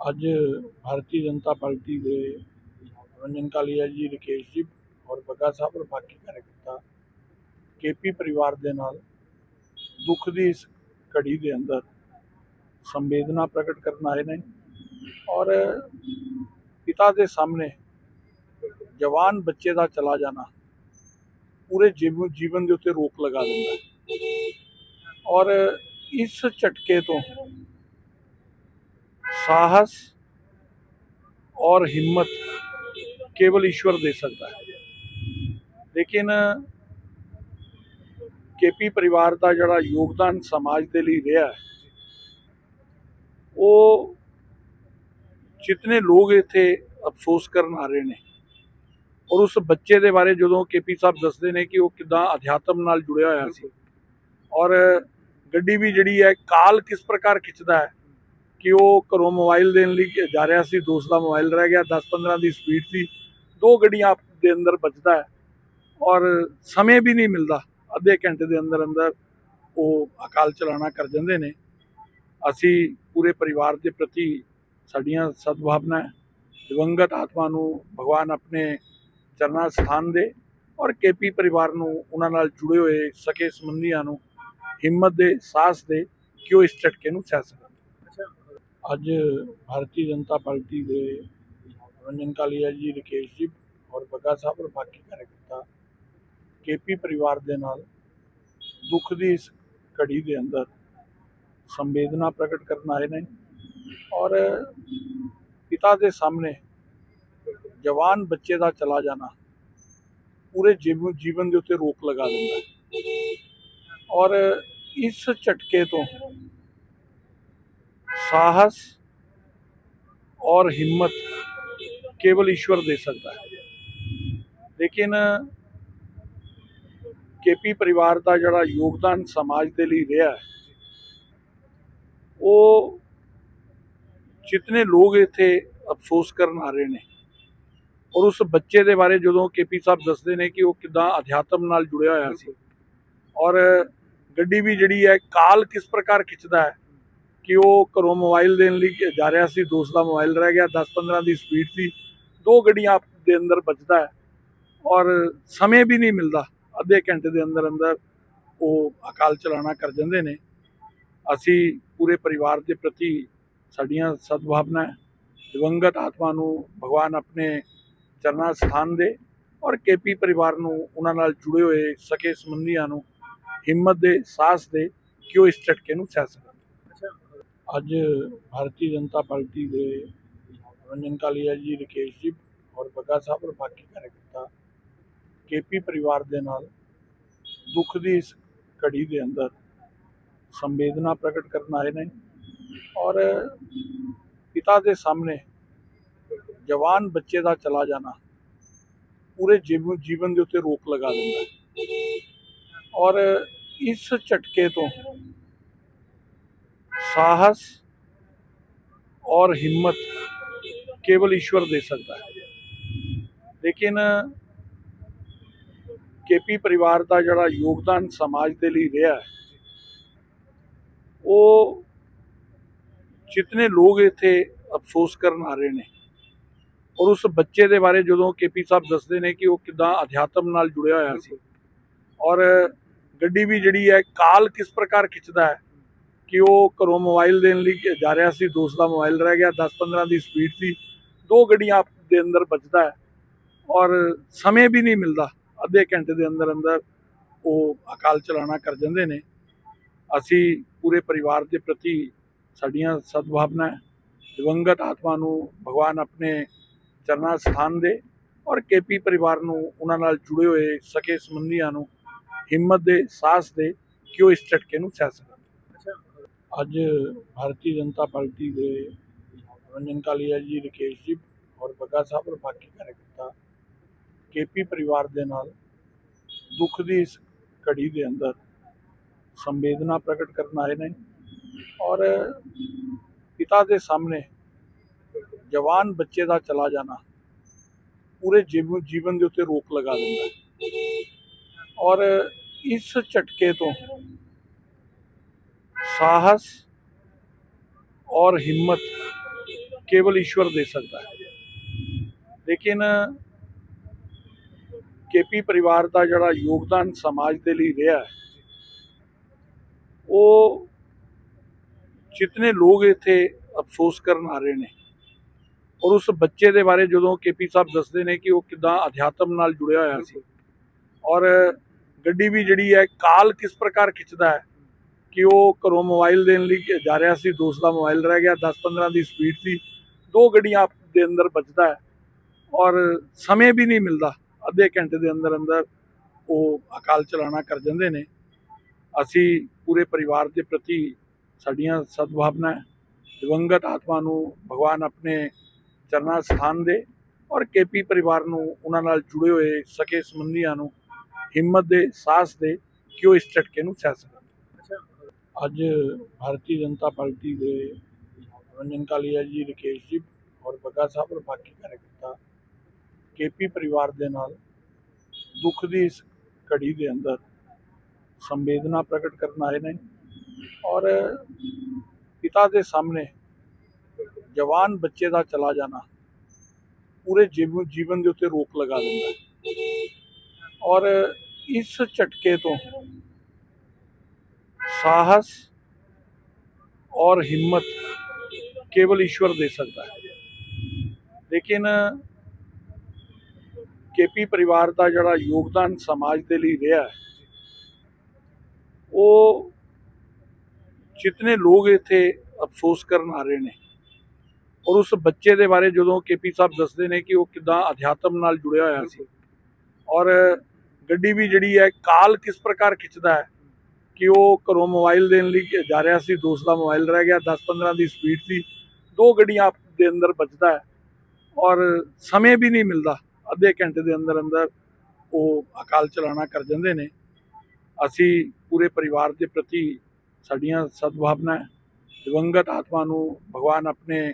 ਅੱਜ ਭਾਰਤੀ ਜਨਤਾ ਪਾਰਟੀ ਦੇ ਰੰਜਨ ਕਾਲੀਆ ਜੀ, ਰਕੇਸ਼ ਜੀ ਔਰ ਬੱਗਾ ਸਾਹਿਬ ਔਰ ਬਾਕੀ ਕਾਰਜਕਰਤਾ ਕੇਪੀ ਪਰਿਵਾਰ ਦੇ ਨਾਲ ਦੁੱਖ ਦੀ ਇਸ ਘੜੀ ਦੇ ਅੰਦਰ ਸੰਵੇਦਨਾ ਪ੍ਰਗਟ ਕਰਨ ਆਏ ਨੇ ਔਰ ਪਿਤਾ ਦੇ ਸਾਹਮਣੇ ਜਵਾਨ ਬੱਚੇ ਦਾ ਚਲਾ ਜਾਣਾ ਪੂਰੇ ਜੀਵਨ ਜੀਵਨ ਦੇ ਉੱਤੇ ਰੋਕ ਲਗਾ ਦਿੰਦਾ ਹੈ। ਔਰ ਇਸ ਝਟਕੇ ਤੋਂ साहस और हिम्मत केवल ईश्वर दे सकता है ਲੇਕਿਨ ਕੇਪੀ ਪਰਿਵਾਰ ਦਾ ਜਿਹੜਾ ਯੋਗਦਾਨ ਸਮਾਜ ਦੇ ਲਈ ਰਿਹਾ ਹੈ ਉਹ ਜਿਤਨੇ ਲੋਕ ਇੱਥੇ ਅਫਸੋਸ ਕਰਨ ਆ ਰਹੇ ਨੇ ਔਰ ਉਸ ਬੱਚੇ ਦੇ ਬਾਰੇ ਜਦੋਂ ਕੇਪੀ ਸਾਹਿਬ ਦੱਸਦੇ ਨੇ ਕਿ ਉਹ ਕਿਦਾਂ ਅਧਿਆਤਮ ਨਾਲ ਜੁੜਿਆ ਹੋਇਆ ਸੀ ਔਰ ਗੱਡੀ ਵੀ ਜਿਹੜੀ ਹੈ ਕਾਲ ਕਿਸ ਪ੍ਰਕਾਰ ਖਿੱਚਦਾ ਹੈ ਕਿ ਉਹ ਘਰੋਂ ਮੋਬਾਈਲ ਦੇਣ ਲਈ ਜਾ ਰਿਹਾ ਸੀ ਦੋਸਤ ਦਾ ਮੋਬਾਈਲ ਰਹਿ ਗਿਆ 10-15 ਦੀ ਸਪੀਡ ਸੀ, ਦੋ ਗੱਡੀਆਂ ਦੇ ਅੰਦਰ ਬਚਦਾ ਹੈ ਔਰ ਸਮੇਂ ਵੀ ਨਹੀਂ ਮਿਲਦਾ, ਅੱਧੇ ਘੰਟੇ ਦੇ ਅੰਦਰ ਅੰਦਰ ਉਹ ਅਕਾਲ ਚਲਾਣਾ ਕਰ ਜਾਂਦੇ ਨੇ। ਅਸੀਂ ਪੂਰੇ ਪਰਿਵਾਰ ਦੇ ਪ੍ਰਤੀ ਸਾਡੀਆਂ ਸਦਭਾਵਨਾ ਦਿਵੰਗਤ ਆਤਮਾ ਨੂੰ ਭਗਵਾਨ ਆਪਣੇ ਚਰਨਾਂ ਸਥਾਨ ਦੇ ਔਰ ਕੇਪੀ ਪਰਿਵਾਰ ਨੂੰ ਉਹਨਾਂ ਨਾਲ ਜੁੜੇ ਹੋਏ ਸਕੇ ਸੰਬੰਧੀਆਂ ਨੂੰ ਹਿੰਮਤ ਦੇ, ਸਾਹਸ ਦੇ ਕਿ ਉਹ ਇਸ ਝਟਕੇ ਨੂੰ ਸਹਿ ਸਕਣ। ਅੱਜ ਭਾਰਤੀ ਜਨਤਾ ਪਾਰਟੀ ਦੇ ਰੰਜਨ ਕਾਲੀਆ ਜੀ, ਰਕੇਸ਼ ਜੀ ਔਰ ਬੱਗਾ ਸਾਹਿਬ ਔਰ ਬਾਕੀ ਕਾਰਜਕਰਤਾ ਕੇਪੀ ਪਰਿਵਾਰ ਦੇ ਨਾਲ ਦੁੱਖ ਦੀ ਇਸ ਘੜੀ ਦੇ ਅੰਦਰ ਸੰਵੇਦਨਾ ਪ੍ਰਗਟ ਕਰਨ ਆਏ ਨੇ ਔਰ ਪਿਤਾ ਦੇ ਸਾਹਮਣੇ ਜਵਾਨ ਬੱਚੇ ਦਾ ਚਲਾ ਜਾਣਾ ਪੂਰੇ ਜੀਵਨ ਜੀਵਨ ਦੇ ਉੱਤੇ ਰੋਕ ਲਗਾ ਦਿੰਦਾ ਔਰ ਇਸ ਝਟਕੇ ਤੋਂ साहस और हिम्मत केवल ईश्वर दे सकता है ਲੇਕਿਨ ਕੇਪੀ ਪਰਿਵਾਰ ਦਾ ਜਿਹੜਾ ਯੋਗਦਾਨ ਸਮਾਜ ਦੇ ਲਈ ਰਿਹਾ ਹੈ ਉਹ ਜਿਤਨੇ ਲੋਕ ਇੱਥੇ ਅਫਸੋਸ ਕਰਨ ਆ ਰਹੇ ਨੇ ਔਰ ਉਸ ਬੱਚੇ ਦੇ ਬਾਰੇ ਜਦੋਂ ਕੇਪੀ ਸਾਹਿਬ ਦੱਸਦੇ ਨੇ ਕਿ ਉਹ ਕਿਦਾਂ ਅਧਿਆਤਮ ਨਾਲ ਜੁੜਿਆ ਹੋਇਆ ਸੀ ਔਰ ਗੱਡੀ ਵੀ ਜਿਹੜੀ ਹੈ ਕਾਲ ਕਿਸ ਪ੍ਰਕਾਰ ਖਿੱਚਦਾ ਹੈ ਕਿ ਉਹ ਘਰੋਂ ਮੋਬਾਈਲ ਦੇਣ ਲਈ ਜਾ ਰਿਹਾ ਸੀ, ਦੋਸਤ ਦਾ ਮੋਬਾਈਲ ਰਹਿ ਗਿਆ 10-15 ਦੀ ਸਪੀਡ ਸੀ। ਦੋ ਗੱਡੀਆਂ ਦੇ ਅੰਦਰ ਬਚਦਾ ਹੈ ਔਰ ਸਮੇਂ ਵੀ ਨਹੀਂ ਮਿਲਦਾ। ਅੱਧੇ ਘੰਟੇ ਦੇ ਅੰਦਰ ਅੰਦਰ ਉਹ ਅਕਾਲ ਚਲਾਣਾ ਕਰ ਜਾਂਦੇ ਨੇ। ਅਸੀਂ ਪੂਰੇ ਪਰਿਵਾਰ ਦੇ ਪ੍ਰਤੀ ਸਾਡੀਆਂ ਸਦਭਾਵਨਾ ਦਿਵੰਗਤ ਆਤਮਾ ਨੂੰ ਭਗਵਾਨ ਆਪਣੇ ਚਰਨਾਂ ਸਥਾਨ ਦੇ ਔਰ ਕੇਪੀ ਪਰਿਵਾਰ ਨੂੰ ਉਹਨਾਂ ਨਾਲ ਜੁੜੇ ਹੋਏ ਸਕੇ ਸੰਬੰਧੀਆਂ ਨੂੰ ਹਿੰਮਤ ਦੇ, ਸਾਹਸ ਦੇ ਕਿ ਉਹ ਇਸ ਝਟਕੇ ਨੂੰ ਸਹਿ ਸਕਣ? ਅੱਜ ਭਾਰਤੀ ਜਨਤਾ ਪਾਰਟੀ ਦੇ ਰੰਜਨ ਕਾਲੀਆ ਜੀ, ਰਕੇਸ਼ ਜੀ ਔਰ ਬੱਗਾ ਸਾਹਿਬ ਔਰ ਬਾਕੀ ਕਾਰਜਕਰਤਾ ਕੇਪੀ ਪਰਿਵਾਰ ਦੇ ਨਾਲ ਦੁੱਖ ਦੀ ਇਸ ਘੜੀ ਦੇ ਅੰਦਰ ਸੰਵੇਦਨਾ ਪ੍ਰਗਟ ਕਰਨ ਆਏ ਨੇ ਔਰ ਪਿਤਾ ਦੇ ਸਾਹਮਣੇ ਜਵਾਨ ਬੱਚੇ ਦਾ ਚਲਾ ਜਾਣਾ ਪੂਰੇ ਜੀਵਨ ਜੀਵਨ ਦੇ ਉੱਤੇ ਰੋਕ ਲਗਾ ਦਿੰਦਾ ਹੈ। ਔਰ ਇਸ ਝਟਕੇ ਤੋਂ साहस और हिम्मत केवल ईश्वर दे सकता है ਲੇਕਿਨ ਕੇਪੀ ਪਰਿਵਾਰ ਦਾ ਜਿਹੜਾ ਯੋਗਦਾਨ ਸਮਾਜ ਦੇ ਲਈ ਰਿਹਾ ਹੈ ਉਹ ਜਿਤਨੇ ਲੋਕ ਇੱਥੇ ਅਫਸੋਸ ਕਰਨ ਆ ਰਹੇ ਨੇ ਔਰ ਉਸ ਬੱਚੇ ਦੇ ਬਾਰੇ ਜਦੋਂ ਕੇਪੀ ਸਾਹਿਬ ਦੱਸਦੇ ਨੇ ਕਿ ਉਹ ਕਿਦਾਂ ਅਧਿਆਤਮ ਨਾਲ ਜੁੜਿਆ ਹੋਇਆ ਸੀ ਔਰ ਗੱਡੀ ਵੀ ਜਿਹੜੀ ਹੈ ਕਾਲ ਕਿਸ ਪ੍ਰਕਾਰ ਖਿੱਚਦਾ ਹੈ ਕਿ ਉਹ ਘਰੋਂ ਮੋਬਾਈਲ ਦੇਣ ਲਈ ਜਾ ਰਿਹਾ ਸੀ ਦੋਸਤ ਦਾ ਮੋਬਾਈਲ ਰਹਿ ਗਿਆ 10-15 ਦੀ ਸਪੀਡ ਸੀ, ਦੋ ਗੱਡੀਆਂ ਆਪ ਦੇ ਅੰਦਰ ਬਚਦਾ ਹੈ ਔਰ ਸਮੇਂ ਵੀ ਨਹੀਂ ਮਿਲਦਾ, ਅੱਧੇ ਘੰਟੇ ਦੇ ਅੰਦਰ ਅੰਦਰ ਉਹ ਅਕਾਲ ਚਲਾਣਾ ਕਰ ਜਾਂਦੇ ਨੇ। ਅਸੀਂ ਪੂਰੇ ਪਰਿਵਾਰ ਦੇ ਪ੍ਰਤੀ ਸਾਡੀਆਂ ਸਦਭਾਵਨਾ ਦਿਵੰਗਤ ਆਤਮਾ ਨੂੰ ਭਗਵਾਨ ਆਪਣੇ ਚਰਨਾਂ ਸਥਾਨ ਦੇ ਔਰ ਕੇਪੀ ਪਰਿਵਾਰ ਨੂੰ ਉਹਨਾਂ ਨਾਲ ਜੁੜੇ ਹੋਏ ਸਕੇ ਸੰਬੰਧੀਆਂ ਨੂੰ ਹਿੰਮਤ ਦੇ, ਸਾਹਸ ਦੇ ਕਿ ਉਹ ਇਸ ਝਟਕੇ ਨੂੰ ਸਹਿ ਸਕਣ। ਅੱਜ ਭਾਰਤੀ ਜਨਤਾ ਪਾਰਟੀ ਦੇ ਰੰਜਨ ਕਾਲੀਆ ਜੀ, ਰਕੇਸ਼ ਜੀ ਔਰ ਬੱਗਾ ਸਾਹਿਬ ਔਰ ਬਾਕੀ ਕਾਰਜਕਰਤਾ ਕੇਪੀ ਪਰਿਵਾਰ ਦੇ ਨਾਲ ਦੁੱਖ ਦੀ ਇਸ ਘੜੀ ਦੇ ਅੰਦਰ ਸੰਵੇਦਨਾ ਪ੍ਰਗਟ ਕਰਨ ਆਏ ਨੇ ਔਰ ਪਿਤਾ ਦੇ ਸਾਹਮਣੇ ਜਵਾਨ ਬੱਚੇ ਦਾ ਚਲਾ ਜਾਣਾ ਪੂਰੇ ਜੀਵਨ ਜੀਵਨ ਦੇ ਉੱਤੇ ਰੋਕ ਲਗਾ ਦਿੰਦਾ ਹੈ। ਔਰ ਇਸ ਝਟਕੇ ਤੋਂ साहस और हिम्मत ਕੇਵਲ ਈਸ਼ਵਰ ਦੇ ਸਕਦਾ ਹੈ ਲੇਕਿਨ ਕੇਪੀ ਪਰਿਵਾਰ ਦਾ ਜਿਹੜਾ ਯੋਗਦਾਨ ਸਮਾਜ ਦੇ ਲਈ ਰਿਹਾ ਹੈ ਉਹ ਜਿਤਨੇ ਲੋਕ ਇੱਥੇ ਅਫਸੋਸ ਕਰਨ ਆ ਰਹੇ ਨੇ ਔਰ ਉਸ ਬੱਚੇ ਦੇ ਬਾਰੇ ਜਦੋਂ ਕੇਪੀ ਸਾਹਿਬ ਦੱਸਦੇ ਨੇ ਕਿ ਉਹ ਕਿਦਾਂ ਅਧਿਆਤਮ ਨਾਲ ਜੁੜਿਆ ਹੋਇਆ ਸੀ ਔਰ ਗੱਡੀ ਵੀ ਜਿਹੜੀ ਹੈ ਕਾਲ ਕਿਸ ਪ੍ਰਕਾਰ ਖਿੱਚਦਾ ਹੈ ਕਿ ਉਹ ਘਰੋਂ ਮੋਬਾਈਲ ਦੇਣ ਲਈ ਜਾ ਰਿਹਾ ਸੀ ਦੋਸਤ ਦਾ ਮੋਬਾਈਲ ਰਹਿ ਗਿਆ 10-15 ਦੀ ਸਪੀਡ ਸੀ। ਦੋ ਗੱਡੀਆਂ ਦੇ ਅੰਦਰ ਬਚਦਾ ਹੈ ਔਰ ਸਮੇਂ ਵੀ ਨਹੀਂ ਮਿਲਦਾ। ਅੱਧੇ ਘੰਟੇ ਦੇ ਅੰਦਰ ਅੰਦਰ ਉਹ ਅਕਾਲ ਚਲਾਣਾ ਕਰ ਜਾਂਦੇ ਨੇ। ਅਸੀਂ ਪੂਰੇ ਪਰਿਵਾਰ ਦੇ ਪ੍ਰਤੀ ਸਾਡੀਆਂ ਸਦਭਾਵਨਾ ਦਿਵੰਗਤ ਆਤਮਾ ਨੂੰ ਭਗਵਾਨ ਆਪਣੇ ਚਰਨਾਂ 'ਚ ਸਥਾਨ ਦੇ ਔਰ ਕੇਪੀ ਪਰਿਵਾਰ ਨੂੰ ਉਹਨਾਂ ਨਾਲ ਜੁੜੇ ਹੋਏ ਸਕੇ ਸੰਬੰਧੀਆਂ ਨੂੰ ਹਿੰਮਤ ਦੇ, ਸਾਹਸ ਦੇ ਕਿ ਉਹ ਇਸ ਝਟਕੇ ਨੂੰ ਸਹਿ ਸਕਣ? ਅੱਜ ਭਾਰਤੀ ਜਨਤਾ ਪਾਰਟੀ ਦੇ ਰੰਜਨ ਕਾਲੀਆ ਜੀ, ਰਕੇਸ਼ ਜੀ ਔਰ ਬੱਗਾ ਸਾਹਿਬ ਔਰ ਬਾਕੀ ਕਾਰਜਕਰਤਾ ਕੇਪੀ ਪਰਿਵਾਰ ਦੇ ਨਾਲ ਦੁੱਖ ਦੀ ਇਸ ਘੜੀ ਦੇ ਅੰਦਰ ਸੰਵੇਦਨਾ ਪ੍ਰਗਟ ਕਰਨ ਆਏ ਨੇ ਔਰ ਪਿਤਾ ਦੇ ਸਾਹਮਣੇ ਜਵਾਨ ਬੱਚੇ ਦਾ ਚਲਾ ਜਾਣਾ ਪੂਰੇ ਜੀਵ- ਜੀਵਨ ਦੇ ਉੱਤੇ ਰੋਕ ਲਗਾ ਦਿੰਦਾ ਔਰ ਇਸ ਝਟਕੇ ਤੋਂ ਸਾਹਸ ਔਰ ਹਿੰਮਤ ਕੇਵਲ ਈਸ਼ਵਰ ਦੇ ਸਕਦਾ ਹੈ ਲੇਕਿਨ ਕੇਪੀ ਪਰਿਵਾਰ ਦਾ ਜਿਹੜਾ ਯੋਗਦਾਨ ਸਮਾਜ ਦੇ ਲਈ ਰਿਹਾ ਹੈ ਉਹ ਜਿਤਨੇ ਲੋਕ ਇੱਥੇ ਅਫਸੋਸ ਕਰਨ ਆ ਰਹੇ ਨੇ ਔਰ ਉਸ ਬੱਚੇ ਦੇ ਬਾਰੇ ਜਦੋਂ ਕੇਪੀ ਸਾਹਿਬ ਦੱਸਦੇ ਨੇ ਕਿ ਉਹ ਕਿਦਾਂ ਅਧਿਆਤਮ ਨਾਲ ਜੁੜਿਆ ਹੋਇਆ ਸੀ ਔਰ ਗੱਡੀ ਵੀ ਜਿਹੜੀ ਹੈ ਕਾਲ ਕਿਸ ਪ੍ਰਕਾਰ ਖਿੱਚਦਾ ਹੈ ਕਿ ਉਹ ਘਰੋਂ ਮੋਬਾਈਲ ਦੇਣ ਲਈ ਜਾ ਰਿਹਾ ਸੀ ਦੋਸਤ ਦਾ ਮੋਬਾਈਲ ਰਹਿ ਗਿਆ 10-15 ਦੀ ਸਪੀਡ ਸੀ, ਦੋ ਗੱਡੀਆਂ ਆਪ ਦੇ ਅੰਦਰ ਬਚਦਾ ਹੈ ਔਰ ਸਮੇਂ ਵੀ ਨਹੀਂ ਮਿਲਦਾ, ਅੱਧੇ ਘੰਟੇ ਦੇ ਅੰਦਰ ਅੰਦਰ ਉਹ ਅਕਾਲ ਚਲਾਣਾ ਕਰ ਜਾਂਦੇ ਨੇ। ਅਸੀਂ ਪੂਰੇ ਪਰਿਵਾਰ ਦੇ ਪ੍ਰਤੀ ਸਾਡੀਆਂ ਸਦਭਾਵਨਾ ਦਿਵੰਗਤ ਆਤਮਾ ਨੂੰ ਭਗਵਾਨ ਆਪਣੇ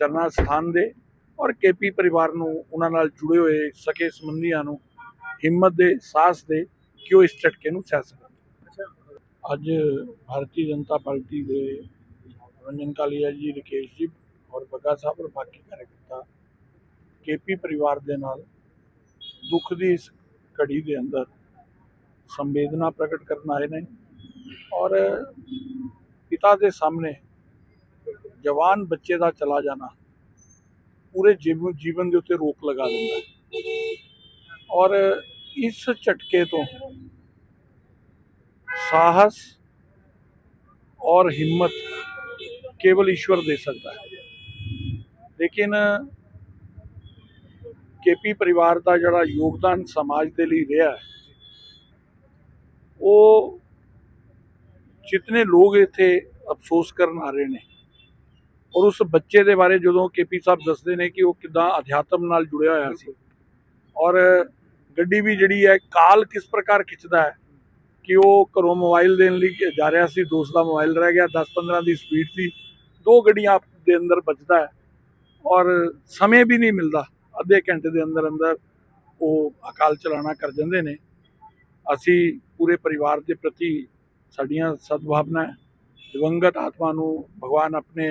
ਚਰਨਾਂ ਸਥਾਨ ਦੇ ਔਰ ਕੇਪੀ ਪਰਿਵਾਰ ਨੂੰ ਉਹਨਾਂ ਨਾਲ ਜੁੜੇ ਹੋਏ ਸਕੇ ਸੰਬੰਧੀਆਂ ਨੂੰ ਹਿੰਮਤ ਦੇ, ਸਾਹਸ ਦੇ ਕਿ ਉਹ ਇਸ ਝਟਕੇ ਨੂੰ ਸਹਿ ਸਕਣ। ਅੱਜ ਭਾਰਤੀ ਜਨਤਾ ਪਾਰਟੀ ਦੇ ਰੰਜਨ ਕਾਲੀਆ ਜੀ, ਰਕੇਸ਼ ਜੀ ਔਰ ਬੱਗਾ ਸਾਹਿਬ ਔਰ ਬਾਕੀ ਕਾਰਜਕਰਤਾ ਕੇਪੀ ਪਰਿਵਾਰ ਦੇ ਨਾਲ ਦੁੱਖ ਦੀ ਇਸ ਘੜੀ ਦੇ ਅੰਦਰ ਸੰਵੇਦਨਾ ਪ੍ਰਗਟ ਕਰਨ ਆਏ ਨੇ ਔਰ ਪਿਤਾ ਦੇ ਸਾਹਮਣੇ ਜਵਾਨ ਬੱਚੇ ਦਾ ਚਲਾ ਜਾਣਾ ਪੂਰੇ ਜੀਵ- ਜੀਵਨ ਦੇ ਉੱਤੇ ਰੋਕ ਲਗਾ ਦਿੰਦਾ ਹੈ। ਔਰ ਇਸ ਝਟਕੇ ਤੋਂ ਸਾਹਸ ਔਰ ਹਿੰਮਤ ਕੇਵਲ ਈਸ਼ਵਰ ਦੇ ਸਕਦਾ ਹੈ ਲੇਕਿਨ ਕੇਪੀ ਪਰਿਵਾਰ ਦਾ ਜਿਹੜਾ ਯੋਗਦਾਨ ਸਮਾਜ ਦੇ ਲਈ ਰਿਹਾ ਹੈ ਉਹ ਜਿਤਨੇ ਲੋਕ ਇੱਥੇ ਅਫਸੋਸ ਕਰਨ ਆ ਰਹੇ ਨੇ ਔਰ ਉਸ ਬੱਚੇ ਦੇ ਬਾਰੇ ਜਦੋਂ ਕੇਪੀ ਸਾਹਿਬ ਦੱਸਦੇ ਨੇ ਕਿ ਉਹ ਕਿਦਾਂ ਅਧਿਆਤਮ ਨਾਲ ਜੁੜਿਆ ਹੋਇਆ ਸੀ ਔਰ ਗੱਡੀ ਵੀ ਜਿਹੜੀ ਹੈ ਕਾਲ ਕਿਸ ਪ੍ਰਕਾਰ ਖਿੱਚਦਾ ਹੈ ਕਿ ਉਹ ਘਰੋਂ ਮੋਬਾਈਲ ਦੇਣ ਲਈ ਜਾ ਰਿਹਾ ਸੀ ਦੋਸਤ ਦਾ ਮੋਬਾਈਲ ਰਹਿ ਗਿਆ 10-15 ਦੀ ਸਪੀਡ ਸੀ, ਦੋ ਗੱਡੀਆਂ ਦੇ ਅੰਦਰ ਬਚਦਾ ਹੈ ਔਰ ਸਮੇਂ ਵੀ ਨਹੀਂ ਮਿਲਦਾ, ਅੱਧੇ ਘੰਟੇ ਦੇ ਅੰਦਰ ਅੰਦਰ ਉਹ ਅਕਾਲ ਚਲਾਣਾ ਕਰ ਜਾਂਦੇ ਨੇ। ਅਸੀਂ ਪੂਰੇ ਪਰਿਵਾਰ ਦੇ ਪ੍ਰਤੀ ਸਾਡੀਆਂ ਸਦਭਾਵਨਾ ਦਿਵੰਗਤ ਆਤਮਾ ਨੂੰ ਭਗਵਾਨ ਆਪਣੇ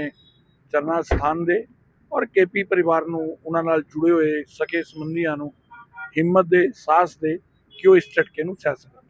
ਚਰਨਾਂ 'ਚ ਸਥਾਨ ਦੇ ਔਰ ਕੇਪੀ ਪਰਿਵਾਰ ਨੂੰ ਉਹਨਾਂ ਨਾਲ ਜੁੜੇ ਹੋਏ ਸਕੇ ਸੰਬੰਧੀਆਂ ਨੂੰ ਹਿੰਮਤ ਦੇ, ਸਾਹਸ ਦੇ ਕਿ ਉਹ ਇਸ ਝਟਕੇ ਨੂੰ ਸਹਿ ਸਕਣ।